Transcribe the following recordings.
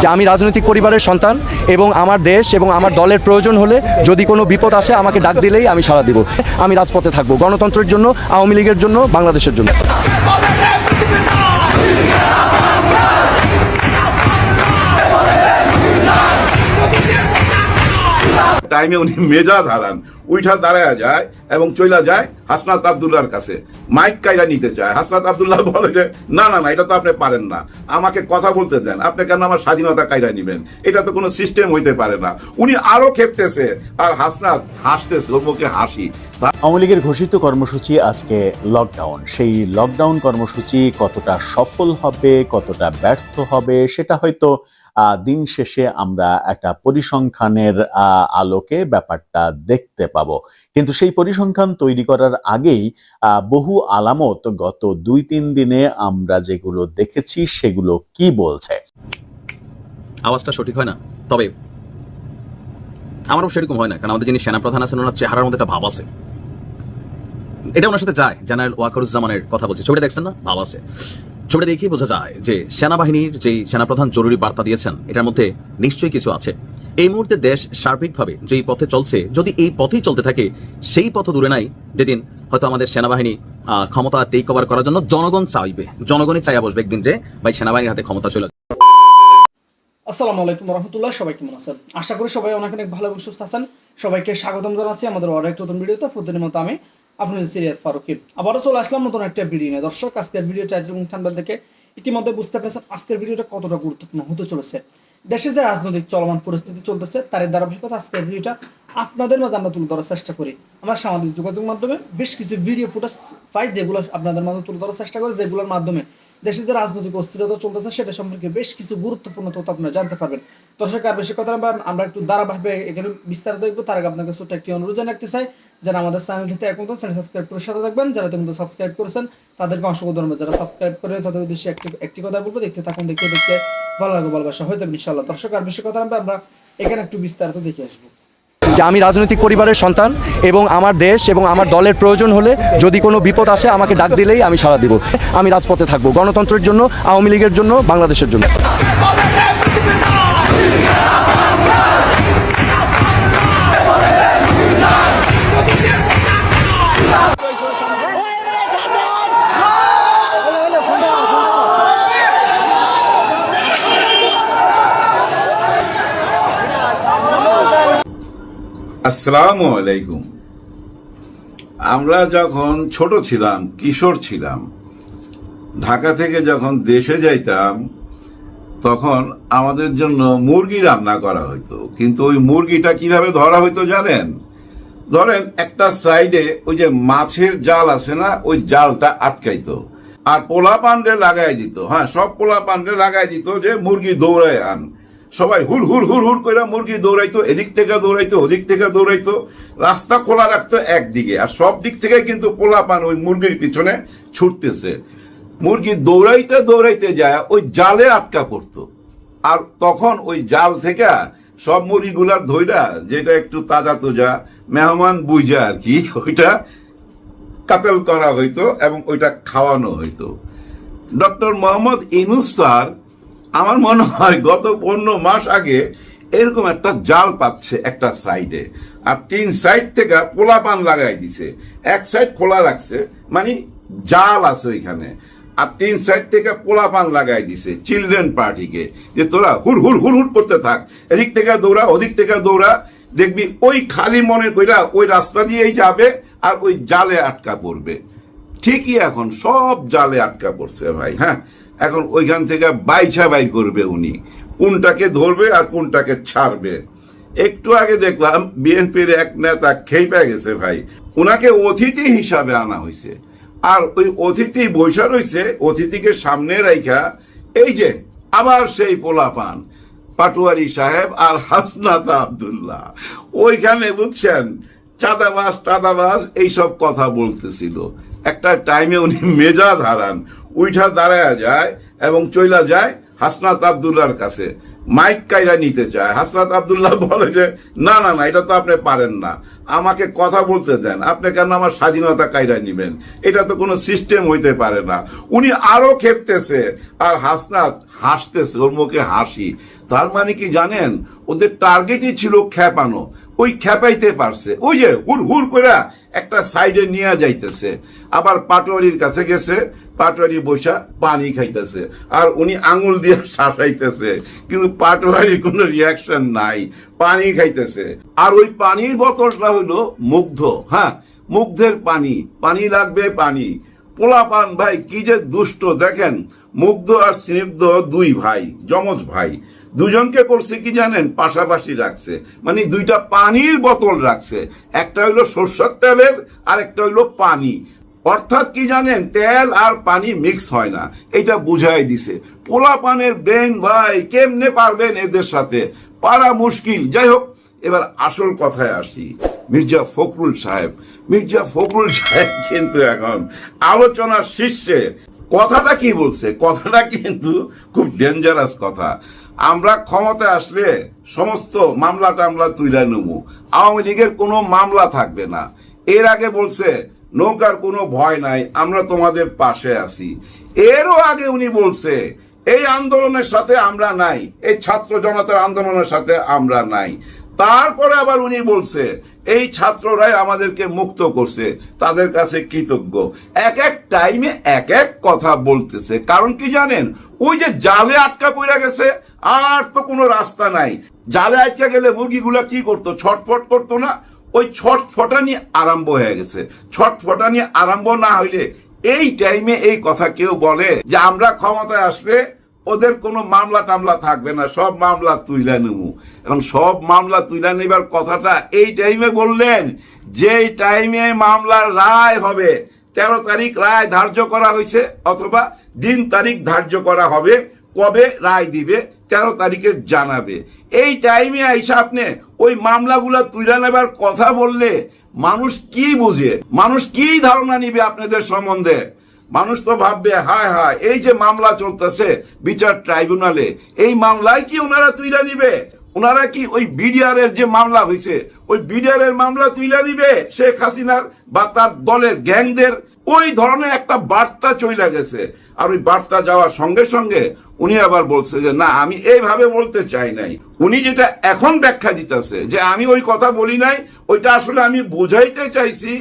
যে আমি রাজনৈতিক পরিবারের সন্তান এবং আমার দেশ এবং আমার দলের প্রয়োজন হলে যদি কোনো বিপদ আসে, আমাকে ডাক দিলেই আমি সাড়া দিব। আমি রাজপথে থাকব, গণতন্ত্রের জন্য, আওয়ামী লীগের জন্য, বাংলাদেশের জন্য। টাইমে উনি মেজাজ হারান। উইঠা দাঁড়ায় যায় এবং চইলা যায় হাসনাত আবদুল্লাহর কাছে। মাইক কাইরা নিতে চায়। হাসনাত আবদুল্লাহ বলে যে, না না না, এটা তো আপনি পারেন না। আমাকে কথা বলতে দেন। আপনি কেন আমার স্বাধীনতা কাইরা নিবেন? এটা তো কোনো সিস্টেম হইতে পারে না। উনি আরও খেপতেছে। আর হাসনাত হাসতেছে, ওর মুখে হাসি। আওয়ামী লীগের ঘোষিত কর্মসূচি আজকে লকডাউন সেই লকডাউন কর্মসূচি কতটা সফল হবে, কতটা ব্যর্থ হবে, সেটা হয়তো দিন শেষে আমরা একটা পরিসংখ্যানের আলোকে ব্যাপারটা দেখতে পাবো। কিন্তু সেই পরিসংখ্যান তৈরি করার আগেই বহু আলামত গত দুই তিন দিনে আমরা যেগুলো দেখেছি সেগুলো কি বলছে? আওয়াজটা সঠিক হয় না। তবে আমারও সেরকম হয় না, কারণ আমাদের যিনি সেনাপ্রধান আছেন, ওনার চেহারার মধ্যে একটা ভাব আছে। এটা ওনার সাথে যায় জেনারেল ওয়াকারুজ্জামানের কথা বলছি। ছবিটা দেখছেন না? ভাব আছে। ছবিটা দেখেই বোঝা যায় যে সেনাবাহিনীর যেই সেনাপ্রধান জরুরি বার্তা দিয়েছেন, এটার মধ্যে নিশ্চয়ই কিছু আছে। এই মুহূর্তে দেশ সার্বিকভাবে যেই পথে চলছে, যদি এই পথেই চলতে থাকে, সেই পথ দূরে নাই, যেদিন হয়তো আমাদের সেনাবাহিনী ক্ষমতা টেক ওভার করার জন্য জনগণ চাইবে। জনগণই চাইয়া বসবে একদিন যে, ভাই, সেনাবাহিনীর হাতে ক্ষমতা চলে আসসালামু আলাইকুম রহমতুল্লাহ, সবাই কেমন আছেন? আশা করি সবাই অনেক অনেক ভালো এবং সুস্থ আছেন। সবাইকে স্বাগতম জানাচ্ছি আমাদের অনেক নতুন ভিডিওতে। প্রতিদিনের মতো আমি আপনাদের সিরিয়াস ফারুকি আবারও চলে আসলাম নতুন একটা ভিডিও নিয়ে। দর্শক, আজকের ভিডিও টাইটেল থাম্বনেল দেখে ইতিমধ্যে বুঝতে পেরেছেন আজকের ভিডিওটা কতটা গুরুত্বপূর্ণ হতে চলেছে। দেশে যে রাজনৈতিক চলমান পরিস্থিতি চলতেছে তার ধারাবাহিকতা আজকের ভিডিওটা আপনাদের মাঝে আমরা তুলে ধরার চেষ্টা করি। আমরা সামাজিক যোগাযোগ মাধ্যমে বেশ কিছু ভিডিও ফুটেজ পাই, যেগুলো আপনাদের মাঝে তুলে ধরার চেষ্টা করি, যেগুলোর মাধ্যমে দেশে যে রাজনৈতিক অস্থিরতা চলতেছে, সেটা সম্পর্কে বেশ কিছু গুরুত্বপূর্ণ তথ্য আপনারা জানতে পারবেন। দর্শক, আর বেশি কথা আমরা একটু ধারাবাহিকভাবে এখানে বিস্তারিত দেখব। তার আগে আপনাকে ছোট্ট একটি অনুরোধ জানিয়ে রাখতে চাই, যারা আমাদের চ্যানেলটিতে এখন তো চ্যানেল সাবস্ক্রাইব করে সাথে থাকবেন, যারা তুমি সাবস্ক্রাইব করেছেন, তাদেরকে অসংখ্য ধন্যবাদ। যারা সাবস্ক্রাইব করে তাদের উদ্দেশ্যে একটি একটি কথা বলব, দেখতে থাকুন, দেখতে দেখতে ভালো লাগবে, ভালোবাসা হয়ে যাবে ইনশাল্লাহ দর্শক, আর বেশি কথা আমরা এখানে একটু বিস্তারিত দেখে আসব। যে আমি রাজনৈতিক পরিবারের সন্তান এবং আমার দেশ এবং আমার দলের প্রয়োজন হলে যদি কোনো বিপদ আসে, আমাকে ডাক দিলেই আমি সাড়া দিব। আমি রাজপথে থাকব, গণতন্ত্রের জন্য, আওয়ামী লীগের জন্য, বাংলাদেশের জন্য। আসসালামু আলাইকুম। আমরা যখন ছোট ছিলাম, কিশোর ছিলাম, ঢাকা থেকে যখন দেশে যাইতাম, তখন আমাদের জন্য মুরগি রান্না করা হইতো। কিন্তু ওই মুরগিটা কীভাবে ধরা হইতো জানেন? ধরেন একটা সাইডে ওই যে মাছের জাল আছে না, ওই জালটা আটকাইতো। আর পোলা পান্ডে লাগাই দিত। হ্যাঁ সব পোলা পান্ডে লাগাই দিত যে মুরগি দৌড়ায় আন। সবাই হুর হুর হুর হুর করে মুরগি দৌড়াইতো, এদিক থেকে দৌড়াইতো, ওদিক থেকে দৌড়াইতো, রাস্তা খোলা রাখতো একদিকে। আর সব দিক থেকে কিন্তু পোলা পান ওই মুরগির পিছনে ছুটতেছে। মুরগি দৌড়াইতে দৌড়াইতে যায়, ওই জালে আটকা পড়তো। আর তখন ওই জাল থেকে সব মুরগিগুলার ধইরা, যেটা একটু তাজা তোজা, মেহমান বুঝা আর কি, ওইটা কাতেল করা হইতো এবং ওইটা খাওয়ানো হইতো। ডক্টর মোহাম্মদ ইনুস স্যার আমার মনে হয় গত পনেরো মাস আগে এরকম একটা জাল পাচ্ছে একটা সাইডে আর তিন সাইড থেকে পোলা পোলাপান লাগাই দিছে। এক সাইড খোলা রাখছে মানে জাল আছে ওইখানে। আর তিন সাইড থেকে পোলা পোলাপান লাগাই দিছে চিলড্রেন পার্টিকে যে তোরা হুর হুর হুর হুর করতে থাক। এদিক থেকে দৌড়া, ওদিক থেকে দৌড়া, দেখবি ওই খালি মনে কইরা ওই রাস্তা দিয়েই যাবে আর ওই জালে আটকা পড়বে। ঠিকই এখন সব জালে আটকা পড়ছে ভাই হ্যাঁ? এখন ওইখান থেকে বাইছা বাই করবে উনি। কোনটাকে ধরবে আর কোনটাকে ছাড়বে। একটু আগে দেখলাম বিএনপির এক নেতা খেপে গেছে ভাই। উনাকে অতিথি হিসাবে আনা হয়েছে আর ওই অতিথি বৈশা রয়েছে অতিথিকে সামনে রাইখা এই যে আবার সেই পোলাপান, পাটুয়ারি সাহেব আর হাসনাত আবদুল্লাহ। ওইখানে বুঝছেন, চাঁদাবাজ টাদাবাস এইসব কথা বলতেছিল। একটা টাইমে উনি মেজাজ হারান, উইঠা দাঁড়ায় যায় এবং চইলা যায় হাসনাত আবদুল্লার কাছে। মাইক কাইরা নিতে চায়। হাসনাত আব্দুল্লাহ বলে যে, না না না, এটা তো আপনি পারেন না। আমাকে কথা বলতে দেন। আপনি কেন আমার স্বাধীনতা কাইরা নিবেন? এটা তো কোনো সিস্টেম হইতে পারে না। উনি আরও খেপতেছে আর হাসনাত হাসতেছে, ওর মুখে হাসি। তার মানে কি জানেন? ওদের টার্গেটই ছিল খেপানো ওই খেপাইতে পারছে। ওই যে হুর হুর করে একটা সাইডে নিয়ে যাইতেছে। আবার পাটোয়ারির কাছে গেছে, পাটোয়ারি বৈশা পানি খাইতেছে। আর উনি আঙুল দিয়ে শাসাইতেছে। কিন্তু পাটোয়ারির কোনো রিয়াকশন নাই, পানি খাইতেছে। আর ওই পানির বোতলটা হইল মুগ্ধ হ্যাঁ মুগ্ধের পানি পানি লাগবে পানি। পোলাপান ভাই কি যে দুষ্ট, দেখেন, মুগ্ধ আর স্নিগ্ধ দুই ভাই, যমজ ভাই। দুজনকে করছে কি জানেন? পাশাপাশি রাখছে। মানে দুইটা পানির বোতল রাখছে। একটা হইল সর্ষের তেলের আর একটা হইল পানি। অর্থাৎ কি জানেন? তেল আর পানি মিক্স হয় না। এটা বুঝাই দিছে। পোলা পানের ব্রেন ভাই, কেমনে পারবেন এদের সাথে? পারা মুশকিল। যাই হোক, এবার আসল কথায় আসি। মির্জা ফখরুল সাহেব। মির্জা ফখরুল সাহেব কিন্তু এখন আলোচনার শীর্ষে। কথাটা কি বলছে? কথাটা কিন্তু খুব ডেঞ্জারাস কথা। আমরা ক্ষমতায় আসলে সমস্ত মামলা টামলা তুলে নেব। আওয়ামী লীগের কোনো মামলা থাকবে না। এর আগে বলছে, নৌকার কোনো ভয় নাই, আমরা তোমাদের পাশে আছি। এরও আগে উনি বলছে, এই আন্দোলনের সাথে আমরা নাই, এই ছাত্র জনতার আন্দোলনের সাথে আমরা নাই। তারপরে আবার উনি বলছে, এই ছাত্ররাই আমাদেরকে মুক্ত করছে, তাদের কাছে কৃতজ্ঞ। এক এক টাইমে এক এক কথা বলতেছে। কারণ কি জানেন? ওই যে জালে আটকা পড়ে গেছে, আর তো কোনো রাস্তা নাই। জালে আটকা গেলে মুরগিগুলা কি করতো? ছটফট করতো না? ওই ছটফটানি আরম্ভ হয়ে গেছে। ছটফটানি আরম্ভ না হইলে এই টাইমে এই কথা কেউ বলে যে, আমরা ক্ষমতায় আসলে ওদের কোনো মামলা টামলা থাকবে না, সব মামলা তুইলা নেব এখন সব মামলা তুইলা নেবার কথাটা এই টাইমে বললেন যে টাইমে মামলার রায় হবে, তেরো তারিখ রায় ধার্য করা হয়েছে, অথবা দিন তারিখ ধার্য করা হবে, কবে রায় দিবে, তেরো তারিখে জানাবে। এই টাইমে আইসা আপনি ওই মামলাগুলা তুলে নেবার কথা বললে মানুষ কি বুঝে? মানুষ কি ধারণা নিবে আপনাদের সম্বন্ধে? মানুষ তো ভাববে, হায় হায়, এই যে মামলা চলতেছে বিচার ট্রাইব্যুনালে, এই মামলায় কি ওনারা তুইলা নিবে? ওনারা কি ওই বিডিআর এর যে মামলা হয়েছে ওই বিডিআর এর মামলা তুইলা নিবে শেখ হাসিনার বা তার দলের গ্যাংদের? ওই ধরনের একটা বার্তা চলে গেছে। আর ওই বার্তা যাওয়ার সঙ্গে সঙ্গে উনি আবার বলছে যে, না, আমি এইভাবে বলতে চাই নাই। উনি যেটা এখন ব্যাখ্যা দিতেছে, যে আমি ওই কথা বলি নাই, ওইটা আসলে আমি বুঝাইতে চাইছি,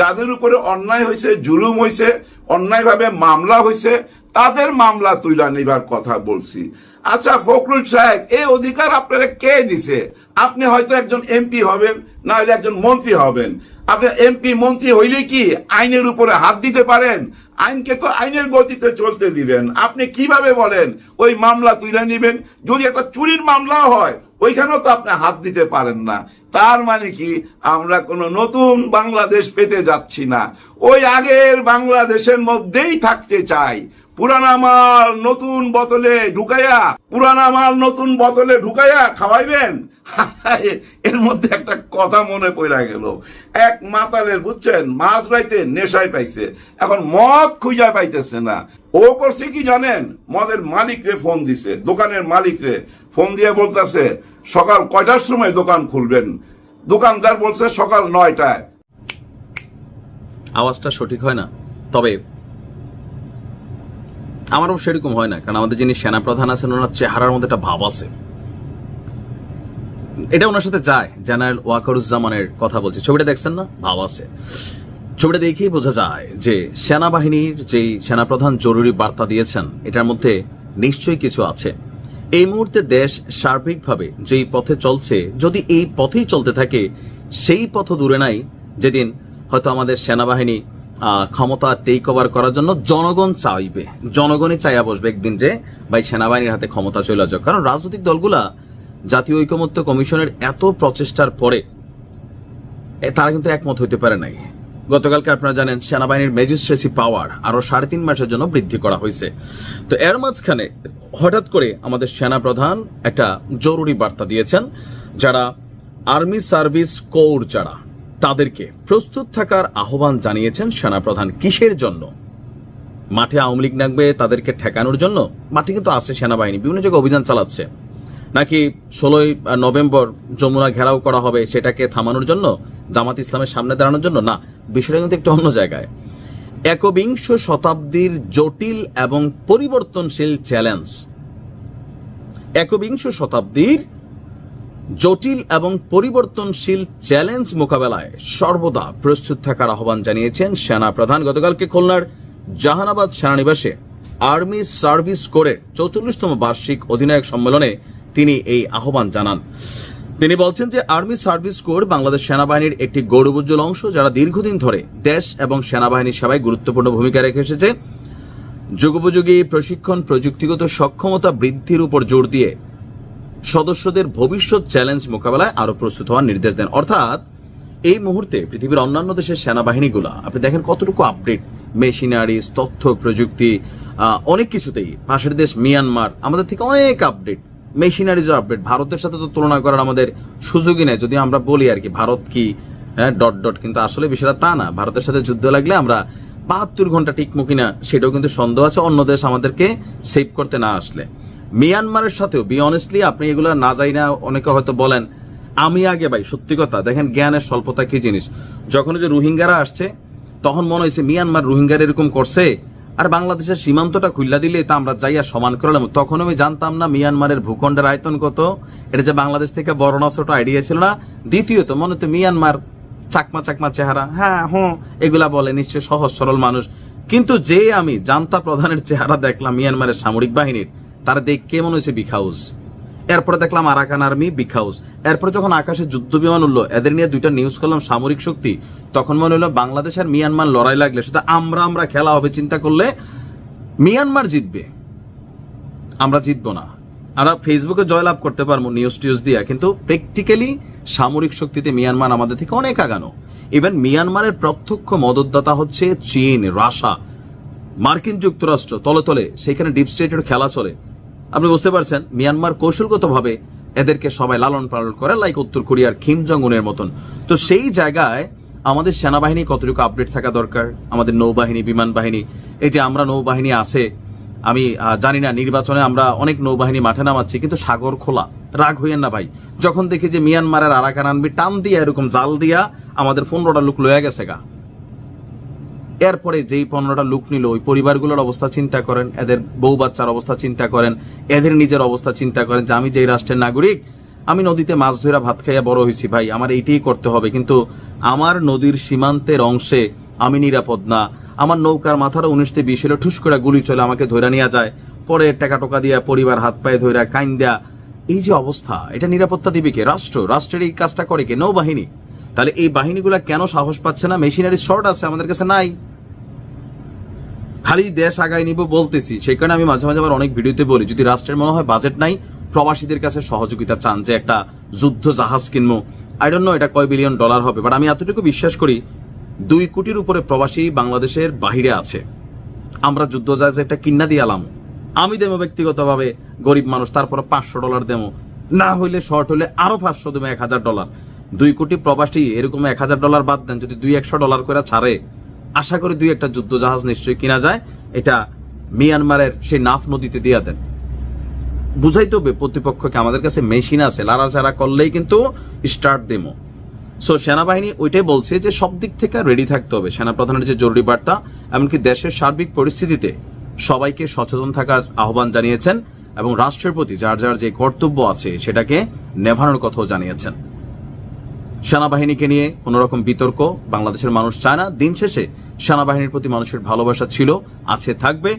যাদের উপরে অন্যায় হয়েছে জুলুম হয়েছে অন্যায়ভাবে মামলা হয়েছে তাদের মামলা তুইলা নেবার কথা বলছি। আচ্ছা ফখরুল সাহেব, এই অধিকার আপনারা কে দিছে? আপনি হয়তো একজন এমপি হবেন না হলে একজন মন্ত্রী হবেন। আপনি এমপি মন্ত্রী হইলে কি আইনের উপরে হাত দিতে পারেন? আইনকে তো আইনের গতিতে চলতে দিবেন। আপনি কীভাবে বলেন, ওই মামলা তুলে নিবেন? যদি একটা চুরির মামলা হয়, ওইখানেও তো আপনি হাত দিতে পারেন না। তার মানে কি, আমরা কোনো নতুন বাংলাদেশ পেতে যাচ্ছি না। ওই আগের বাংলাদেশের মধ্যেই থাকতে চাই। পুরানা মাল নতুন বোতলে ঢুকাইয়া, পুরানা মাল নতুন বোতলে ঢুকাইয়া খাওয়াইবেন? এর মধ্যে একটা কথা মনে পড়া গেল। এক মাতালের, বুঝছেন, মাছ রাইতে নেশায় পাইছে। এখন মদ খুঁজা পাইতেছে না। ও করছে কি জানেন? মদের মালিক রে ফোন দিছে, দোকানের মালিক রে। ফোন দিয়ে বলতেছে, সকাল কয়টার সময় দোকান খুলবেন? দোকানদার বলছে সকাল নয়টায়। আওয়াজটা সঠিক হয় না, তবে আমারও সেরকম হয় না, কারণ আমাদের যিনি সেনাপ্রধান আছেন, ওনার চেহারার মধ্যে একটা ভাব আছে। এটা ওনার সাথে যায়, জেনারেল ওয়াকারুজ্জামানের কথা বলছি। ছবিটা দেখছেন না? ভাব আছে। ছবিটা দেখেই বোঝা যায় যে সেনাবাহিনীর যেই সেনাপ্রধান জরুরি বার্তা দিয়েছেন, এটার মধ্যে নিশ্চয়ই কিছু আছে। এই মুহূর্তে দেশ সার্বিকভাবে যেই পথে চলছে, যদি এই পথেই চলতে থাকে, সেই পথ দূরে নাই। যেদিন হয়তো আমাদের সেনাবাহিনী ক্ষমতা টেক ওভার করার জন্য জনগণ চাইবে। জনগণই চাইয়া বসবে একদিন যে, ভাই, সেনাবাহিনীর হাতে ক্ষমতা চলে যাক কারণ রাজনৈতিক দলগুলা, জাতীয় ঐকমত্য কমিশনের এত প্রচেষ্টার পরে তারা কিন্তু একমত হইতে পারে নাই। গতকালকে আপনারা জানেন, সেনাবাহিনীর ম্যাজিস্ট্রেসি পাওয়ার আরও সাড়ে তিন মাসের জন্য বৃদ্ধি করা হয়েছে। তো এর মাঝখানে হঠাৎ করে আমাদের সেনা প্রধান একটা জরুরি বার্তা দিয়েছেন, যারা আর্মি সার্ভিস কোর যারা তাদেরকে প্রস্তুত থাকার আহ্বান জানিয়েছেন সেনাপ্রধান কিসের জন্য? মাঠে আওয়ামী লীগ নাকবে, তাদেরকে ঠেকানোর জন্য? মাঠে কিন্তু আছে সেনাবাহিনী, বিভিন্ন জায়গায় অভিযান চালাচ্ছে। নাকি ষোলোই নভেম্বর যমুনা ঘেরাও করা হবে, সেটাকে থামানোর জন্য, জামাত ইসলামের সামনে দাঁড়ানোর জন্য? না, বিষয়টা কিন্তু একটু অন্য জায়গায়। একবিংশ শতাব্দীর জটিল এবং পরিবর্তনশীল চ্যালেঞ্জ। একবিংশ শতাব্দীর জটিল এবং পরিবর্তনশীল চ্যালেঞ্জ মোকাবেলায় সর্বদা প্রস্তুত থাকার আহ্বান জানিয়েছেন সেনা প্রধান গতকালকে খুলনার জাহানাবাদ সেনানিবাসে আর্মি সার্ভিস কোরের চৌচল্লিশতম বার্ষিক অধিনায়ক সম্মেলনে তিনি এই আহ্বান জানান। তিনি বলছেন যে আর্মি সার্ভিস কোর বাংলাদেশ সেনাবাহিনীর একটি গৌরবোজ্জ্বল অংশ যারা দীর্ঘদিন ধরে দেশ এবং সেনাবাহিনীর সেবায় গুরুত্বপূর্ণ ভূমিকা রেখে এসেছে। যুগোপযোগী প্রশিক্ষণ, প্রযুক্তিগত সক্ষমতা বৃদ্ধির উপর জোর দিয়ে সদস্যদের ভবিষ্যৎ চ্যালেঞ্জ মোকাবেলায় আরও প্রস্তুত হওয়ার নির্দেশ দেন। অর্থাৎ, এই মুহূর্তে পৃথিবীর অন্যান্য দেশের সেনাবাহিনীগুলো, আপনি দেখেন কতটুকু আপডেট মেশিনারিজ তথ্য, প্রযুক্তি অনেক কিছুতেই পাশের দেশ মিয়ানমার আমাদের থেকে অনেক আপডেট মেশিনারিজও আপডেট ভারতের সাথে তো তুলনা করার আমাদের সুযোগই নেই। যদি আমরা বলি আর কি, ভারত কি হ্যাঁ ডট ডট কিন্তু আসলে বিষয়টা তা না। ভারতের সাথে যুদ্ধ লাগলে আমরা বাহাত্তর ঘণ্টা টিকমো কিনা, সেটাও কিন্তু সন্দেহ আছে। অন্য দেশ আমাদেরকে সেভ করতে না আসলে। মিয়ানমারের সাথেও বি অনেস্টলি আপনি এগুলো না যাই না অনেকে হয়তো বলেন, আমি আগে ভাই, সত্যি কথা, দেখেন জ্ঞানের স্বল্পতা কি জিনিস? যখন যে রোহিঙ্গারা আসছে, তখন মনে হয়েছে মিয়ানমার রোহিঙ্গার এরকম করছে, আর বাংলাদেশের সীমান্তটা খুললা দিলে তা আমরা যাইয়া সমান করলাম তখন আমি জানতাম না মিয়ানমারের ভূখণ্ডের আয়তন কত, এটা যে বাংলাদেশ থেকে বড় না ছোট আইডিয়া ছিল না। দ্বিতীয়ত, মনে হতো মিয়ানমার চাকমা চাকমা চেহারা হ্যাঁ হ্যাঁ এগুলা বলে নিশ্চয় সহজ সরল মানুষ। কিন্তু যে আমি জান্তা প্রধানের চেহারা দেখলাম মিয়ানমারের সামরিক বাহিনীর তারা দেখ মনে হয়েছে বিগ হাউস এরপরে দেখলাম আরাকান আর্মি বিগ হাউস এরপরে যখন আকাশে যুদ্ধ বিমান উঠল, এদের নিয়ে দুইটা নিউজ করলাম, সামরিক শক্তি। তখন মনে হলো বাংলাদেশ আর মিয়ানমার লড়াই লাগলে, শুধু আমরা আমরা খেলা হবে, চিন্তা করলে মিয়ানমার জিতবে। আমরা জিতবো না। আমরা ফেসবুকে জয়লাভ করতে পারব নিউজ টিউজ দিয়া, কিন্তু প্র্যাকটিক্যালি সামরিক শক্তিতে মিয়ানমার আমাদের থেকে অনেক আগানো। ইভেন মিয়ানমারের প্রত্যক্ষ মদতদাতা হচ্ছে চীন, রাশা। মার্কিন যুক্তরাষ্ট্র, তলে তলে, সেখানে ডিপ স্টেটের খেলা চলে। আপনি বুঝতে পারছেন, মিয়ানমার কৌশলগতভাবে এদেরকে সবাই লালন পালন করে লাইক উত্তর কোরিয়ার খিম জং উনের মতন। তো সেই জায়গায় আমাদের সেনাবাহিনী কতটুকু আপডেট থাকা দরকার? আমাদের নৌবাহিনী, বিমান বাহিনী, এই যে আমরা নৌবাহিনী আছে, আমি জানি না, নির্বাচনে আমরা অনেক নৌবাহিনী মাঠে নামাচ্ছি, কিন্তু সাগর খোলা, রাগ হইয়েন না ভাই। যখন দেখি যে মিয়ানমারের আরাকান আনবি, টান দিয়া এরকম জাল দিয়া আমাদের পনেরোটা লোক লয়ে গেছে গা। এরপরে যেই পনেরোটা লুক নিল, ওই পরিবারগুলোর অবস্থা চিন্তা করেন, এদের বউ বাচ্চার অবস্থা চিন্তা করেন, এদের নিজের অবস্থা চিন্তা করেন যে আমি যেই রাষ্ট্রের নাগরিক, আমি নদীতে মাছ ধরা ভাত খাইয়া বড় হয়েছি ভাই, আমার এইটাই করতে হবে। কিন্তু আমার নদীর সীমান্তের অংশে আমি নিরাপদ না। আমার নৌকার মাথার উনিশতে বিশ হলে ঠুস করে গুলি চলে আমাকে ধরে নেওয়া যায়। পরে টাকা টোকা দিয়া পরিবার হাত পায়ে ধরে কাইন দেয়া। এই যে অবস্থা, এটা নিরাপত্তা দিবে কে? রাষ্ট্র, রাষ্ট্রের এই কাজটা করে কে? নৌবাহিনী। তাহলে এই বাহিনীগুলা কেন সাহস পাচ্ছে না? মেশিনারি শর্ট আছে, আমাদের কাছে নাই। খালি দেশ আগায় নিব বলতেছি। সেই কারণে আমি মাঝে মাঝে আবার অনেক ভিডিওতে বলি, যদি রাষ্ট্রের মনে হয় বাজেট নাই, প্রবাসীদের কাছে সহযোগিতা চান যে একটা যুদ্ধ জাহাজ কিনবো। আই ডোন্ট নো এটা কয় বিলিয়ন ডলার হবে বাট আমি এতটুকু বিশ্বাস করি, দুই কোটির উপরে প্রবাসী বাংলাদেশের বাহিরে আছে। আমরা যুদ্ধ জাহাজ একটা কিন্না দিয়ে আলাম আমি দেবো ব্যক্তিগতভাবে গরিব মানুষ তারপরে পাঁচশো ডলার দেবো। না হইলে শর্ট হলে আরও পাঁচশো দেবো, এক হাজার ডলার দুই কোটি প্রবাসী এরকম এক হাজার ডলার বাদ দেন, যদি দুই একশো ডলার করে ছাড়ে, আশা করি দুই একটা যুদ্ধ জাহাজ নিশ্চয়ই কিনা যায়। এটা মিয়ানমারের সেই নাফ নদীতে দিয়ে দেন। বুঝাইতে হবে, প্রতিপক্ষকে আমাদের কাছে মেশিন আছে, লাড়াচাড়া করলেই কিন্তু স্টার্ট দেমো সো সেনাবাহিনী ওইটাই বলছে যে সব দিক থেকে রেডি থাকতে হবে, সেনাপ্রধানের যে জরুরি বার্তা, এমনকি দেশের সার্বিক পরিস্থিতিতে সবাইকে সচেতন থাকার আহ্বান জানিয়েছেন এবং রাষ্ট্রের প্রতি যার যার যে কর্তব্য আছে, সেটাকে নেভানোর কথাও জানিয়েছেন। সেনাবাহিনীকে নিয়ে কোনো রকম বিতর্ক বাংলাদেশের মানুষ চায় না। দিন শেষে সেনাবাহিনীর প্রতি মানুষের ভালোবাসা ছিল, আছে, থাকবে।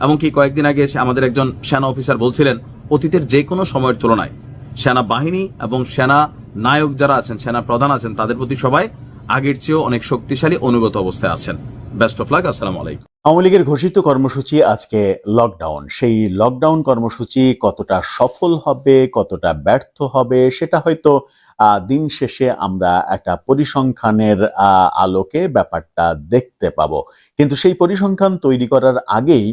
এমনকি কয়েকদিন আগে আমাদের একজন সেনা অফিসার বলছিলেন, অতীতের যে কোনো সময়ের তুলনায় সেনাবাহিনী এবং সেনা নায়ক যারা আছেন, সেনা প্রধান আছেন, তাদের প্রতি সবাই আগের চেয়েও অনেক শক্তিশালী, অনুগত অবস্থায় আছেন। বেস্ট অফ লাক, আসসালামু আলাইকুম। আওয়ামী লীগের ঘোষিত কর্মসূচি আজকে লকডাউন। সেই লকডাউন কর্মসূচি কতটা সফল হবে, কতটা ব্যর্থ হবে, সেটা হয়তো দিন শেষে আমরা একটা পরিসংখ্যানের আলোকে ব্যাপারটা দেখতে পাবো। কিন্তু সেই পরিসংখ্যান তৈরি করার আগেই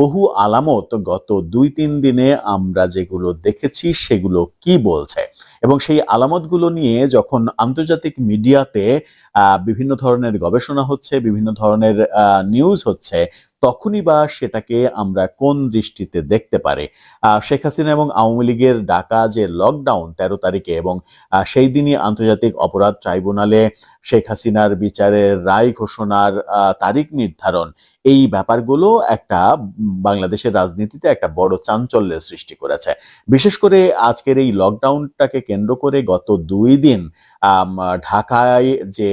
বহু আলামত গত দুই তিন দিনে আমরা যেগুলো দেখেছি সেগুলো কি বলছে? এবং সেই আলামতগুলো নিয়ে যখন আন্তর্জাতিক মিডিয়াতে বিভিন্ন ধরনের গবেষণা হচ্ছে, বিভিন্ন ধরনের নিউজ হচ্ছে তখনই বা সেটাকে আমরা কোন দৃষ্টিতে দেখতে পারে? শেখ হাসিনা এবং আওয়ামী লীগের ডাকা যে লকডাউন তেরো তারিখে এবং সেই দিনই আন্তর্জাতিক অপরাধ ট্রাইব্যুনালে শেখ হাসিনার বিচারের রায় ঘোষণার তারিখ নির্ধারণ এই ব্যাপারগুলো একটা বাংলাদেশের রাজনীতিতে একটা বড় চাঞ্চল্যের সৃষ্টি করেছে। বিশেষ করে আজকের এই লকডাউনটাকে কেন্দ্র করে গত দুই দিন ঢাকায় যে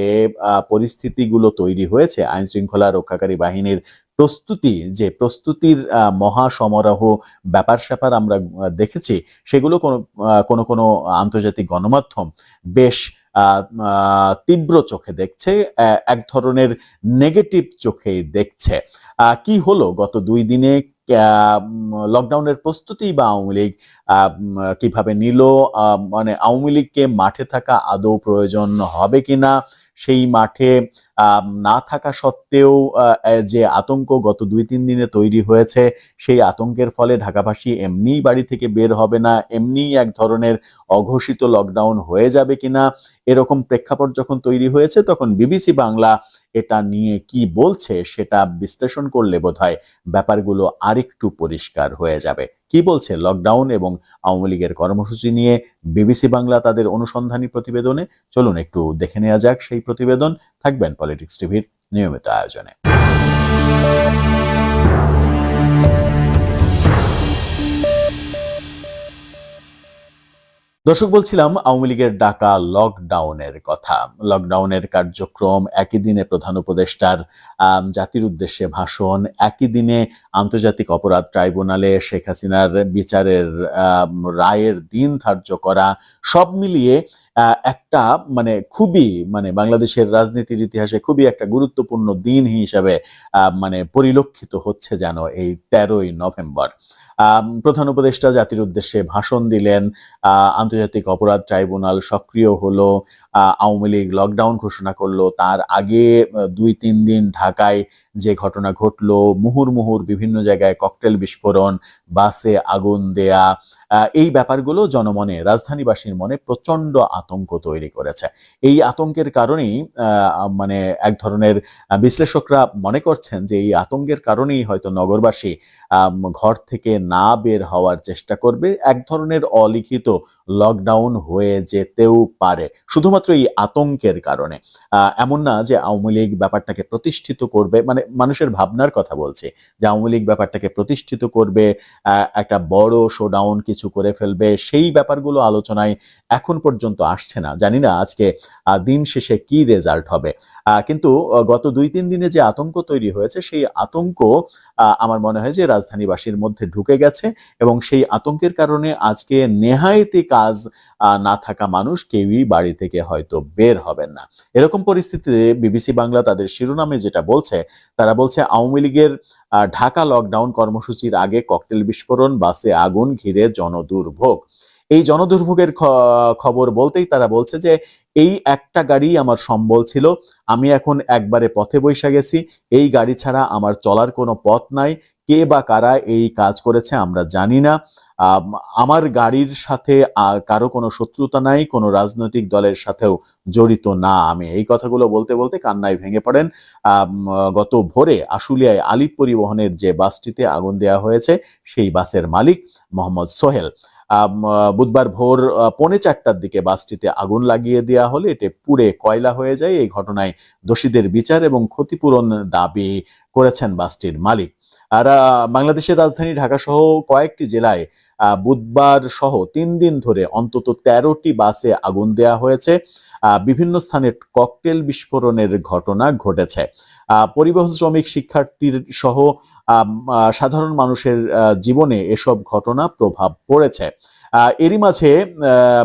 পরিস্থিতিগুলো তৈরি হয়েছে আইন শৃঙ্খলা রক্ষাকারী বাহিনীর প্রস্তুতি যে প্রস্তুতির আহ, মহা সমারোহ ব্যাপার স্যাপার আমরা দেখেছি সেগুলো কোনো কোনো কোনো আন্তর্জাতিক গণমাধ্যম বেশ তীব্র চোখে দেখছে এক ধরনের নেগেটিভ চোখেই দেখছে। কি হলো? গত দুই দিনে লকডাউনের প্রস্তুতি বা আওয়ামী লীগ কীভাবে নিল? মানে আওয়ামী লীগকে মাঠে থাকা আদৌ প্রয়োজন হবে কিনা? সেই মাঠে না থাকা সত্ত্বেও যে আতঙ্ক গত দুই তিন দিনে তৈরি হয়েছে, সেই আতঙ্কের ফলে ঢাকাবাসী এমনিই বাড়ি থেকে বের হবে না, এমনিই এক ধরনের অঘোষিত লকডাউন হয়ে যাবে কিনা, এরকম প্রেক্ষাপট যখন তৈরি হয়েছে, তখন বিবিসি বাংলা এটা নিয়ে কি বলছে সেটা বিশ্লেষণ করলে বোধহয় ব্যাপারগুলো আরেকটু পরিষ্কার হয়ে যাবে। কি বলছে লকডাউন এবং আওয়ামী লীগের কর্মসূচি নিয়ে বিবিসি বাংলা তাদের অনুসন্ধানী প্রতিবেদনে? চলুন একটু দেখে নেওয়া যাক সেই প্রতিবেদন, থাকবেন পলিটিক্স টিভির নিয়মিত আয়োজনে। দর্শক, বলছিলাম আওয়ামী লীগের ডাকা লকডাউনের কথা। লকডাউনের কার্যক্রম একই দিনে প্রধান উপদেষ্টার জাতির উদ্দেশ্যে ভাষণ, একই দিনে আন্তর্জাতিক অপরাধ ট্রাইব্যুনালে শেখ হাসিনার বিচারের রায়ের দিন ধার্য করা, সব মিলিয়ে একটা মানে খুবই মানে বাংলাদেশের রাজনীতির ইতিহাসে খুবই একটা গুরুত্বপূর্ণ দিন হিসাবে মানে পরিলক্ষিত হচ্ছে যেন এই তেরোই নভেম্বর। প্রধান উপদেষ্টা জাতির উদ্দেশ্যে ভাষণ দিলেন আন্তর্জাতিক অপরাধ ট্রাইব্যুনাল সক্রিয় হলো আওয়ামী লীগ লকডাউন ঘোষণা করল, তার আগে দুই তিন দিন ঢাকায় যে ঘটনা ঘটলো মুহুর মুহুর বিভিন্ন জায়গায় ককটেল বিস্ফোরণ, বাসে আগুন দেয়া এই ব্যাপারগুলো জনমনে, রাজধানীবাসীর মনে প্রচণ্ড আতঙ্ক তৈরি করেছে। এই আতঙ্কের কারণেই মানে এক ধরনের বিশ্লেষকরা মনে করছেন যে এই আতঙ্কের কারণেই হয়তো নগরবাসী ঘর থেকে না বের হওয়ার চেষ্টা করবে। এক ধরনের অলিখিত লকডাউন হয়ে যেতেও পারে, শুধুমাত্র এই আতঙ্কের কারণে। এমন না যে আওয়ামী লীগ ব্যাপারটাকে প্রতিষ্ঠিত করবে মানে মানুষের ভাবনার কথা বলছে, যে আওয়ামী লীগ ব্যাপারটাকে প্রতিষ্ঠিত করবে একটা বড় শোডাউন কিছু করে ফেলবে, সেই ব্যাপারগুলো আলোচনায় এখন পর্যন্ত আসছে না। জানি না আজকে দিন শেষে কি রেজাল্ট হবে। কিন্তু গত দুই তিন দিনে যে আতঙ্ক তৈরি হয়েছে, সেই আতঙ্ক আমার মনে হয় যে রাজধানীবাসীর মধ্যে ঢুকে গেছে এবং সেই আতঙ্কের কারণে আজকে নেহায়েতি কাজ না থাকা মানুষ কেউই বাড়ি থেকে হয়তো বের হবেন না। এরকম পরিস্থিতিতে বিবিসি বাংলা তাদের শিরোনামে যেটা বলছে, তারা বলছে আওয়ামী লীগের ঢাকা লকডাউন কর্মসূচির আগে ককটেল বিস্ফোরণ, বাসে আগুন, ঘিরে জনদুর্ভোগ। এই জনদুর্ভোগের খবর বলতেই তারা বলছে যে, এই একটা গাড়ি আমার সম্বল ছিল, আমি এখন একবারে পথে বৈশা গেছি, এই গাড়ি ছাড়া আমার চলার কোনো পথ নাই, কে বা কারা এই কাজ করেছে আমরা জানি না। আমার গাড়ির সাথে কারও কোনো শত্রুতা নাই, কোনো রাজনৈতিক দলের সাথেও জড়িত না আমি। এই কথাগুলো বলতে বলতে কান্নায় ভেঙে পড়েন। গত ভোরে আশুলিয়ায় আলিপ পরিবহনের যে বাসটিতে আগুন দেওয়া হয়েছে, সেই বাসের মালিক মোহাম্মদ সোহেল। বুধবার ভোর পৌনে চারটার দিকে বাসটিতে আগুন লাগিয়ে দেওয়া হলে এটি পুড়ে কয়লা হয়ে যায়, এই ঘটনায় দোষীদের বিচার এবং ক্ষতিপূরণ দাবি করেছেন বাসটির মালিক। আর বাংলাদেশের রাজধানী ঢাকা সহ কয়েকটি জেলায় বুধবার সহ তিন দিন ধরে অন্তত তেরোটি বাসে আগুন দেওয়া হয়েছে। বিভিন্ন স্থানে ককটেল বিস্ফোরণের ঘটনা ঘটেছে। পরিবহন শ্রমিক, শিক্ষার্থীর সহ সাধারণ মানুষের জীবনে এসব ঘটনা প্রভাব পড়েছে। এরই মাঝে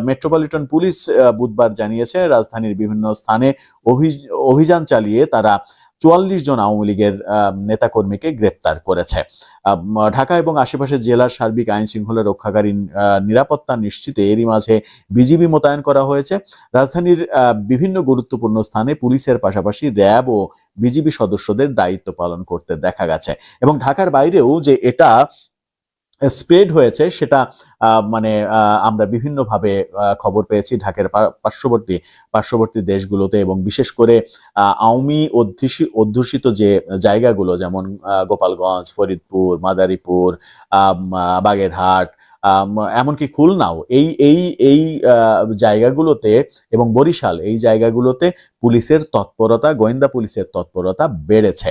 মেট্রোপলিটন পুলিশ বুধবার জানিয়েছে, রাজধানীর বিভিন্ন স্থানে অভি- অভিযান চালিয়ে তারা চুয়াল্লিশ জন আওয়ামী লীগের নেতাকর্মীকে গ্রেপ্তার করেছে। ঢাকা এবং আশেপাশের জেলার সার্বিক আইন শৃঙ্খলা রক্ষাকারী নিরাপত্তা নিশ্চিতে এরই মাঝে বিজিবি মোতায়েন করা হয়েছে। রাজধানীর বিভিন্ন গুরুত্বপূর্ণ স্থানে পুলিশের পাশাপাশি র্যাব ও বিজিবি সদস্যদের দায়িত্ব পালন করতে দেখা গেছে। এবং ঢাকার বাইরেও যে এটা স্প্রেড হয়েছে, সেটা মানে আমরা বিভিন্নভাবে খবর পেয়েছি ঢাকের পার্শ্ববর্তী পার্শ্ববর্তী দেশগুলোতে এবং বিশেষ করে আওয়ামী অধ্যুষি- অধ্যুষিত যে জায়গাগুলো যেমন গোপালগঞ্জ, ফরিদপুর, মাদারীপুর বাগেরহাট এমনকি খুলনাও। এই এই এই জায়গাগুলোতে এবং বরিশাল, এই জায়গাগুলোতে পুলিশের তৎপরতা, গোয়েন্দা পুলিশের তৎপরতা বেড়েছে।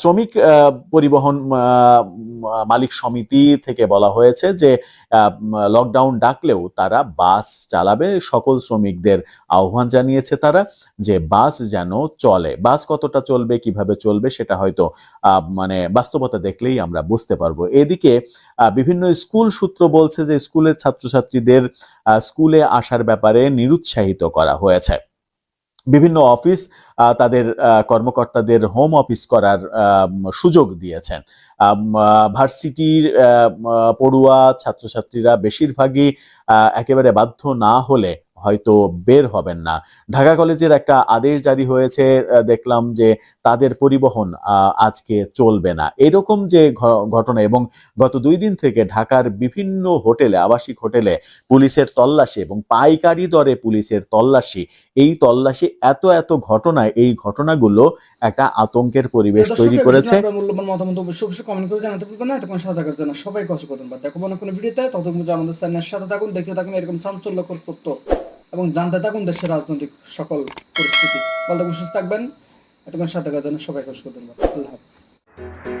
শ্রমিক পরিবহন মালিক সমিতি থেকে বলা হয়েছে যে লকডাউন ডাকলেও তারা বাস চালাবে, সকল শ্রমিকদের আহ্বান জানিয়েছে তারা যে বাস যেন চলে। বাস কতটা চলবে, কীভাবে চলবে সেটা হয়তো মানে বাস্তবতা দেখলেই আমরা বুঝতে পারব। এদিকে বিভিন্ন স্কুল সূত্র বলছে যে স্কুলের ছাত্রছাত্রীদের স্কুলে আসার ব্যাপারে নিরুৎসাহিত করা হয়েছে। বিভিন্ন অফিস তাদের কর্মকর্তাদের হোম অফিস করার সুযোগ দিয়েছেন। ভার্সিটির পড়ুয়া ছাত্রছাত্রীরা বেশিরভাগই একেবারে বাধ্য না হলে হয়তো বের হবেন না। ঢাকা কলেজের একটা আদেশ জারি হয়েছে দেখলাম যে তাদের পরিবহন আহ, আজকে চলবে না। এরকম যে ঘটনা এবং গত দুই দিন থেকে ঢাকার বিভিন্ন হোটেলে আবাসিক হোটেলে পুলিশের তল্লাশি এবং পাইকারি দরে পুলিশের তল্লাশি এই তল্লাশি এত এত ঘটনায় এই ঘটনাগুলো একটা আতঙ্কের পরিবেশ তৈরি করেছে। মূল্যবান মতামত অবশ্যই অবশ্যই কমেন্ট করে জানাতে ভুলবেন না। এতক্ষণ সাথে থাকার জন্য কোনো ভিডিওতে ততক্ষণ পর্যন্ত আমাদের চ্যানেলের সাথে থাকুন দেখতে থাকুন এরকম চাঞ্চল্যকর তথ্য এবং জানতে থাকুন দেশের রাজনৈতিক সকল পরিস্থিতি। বলতে সুস্থ থাকবেন। এতক্ষণ সাথে থাকার জন্য সবাইকে করবেন আল্লাহ হাফিজ।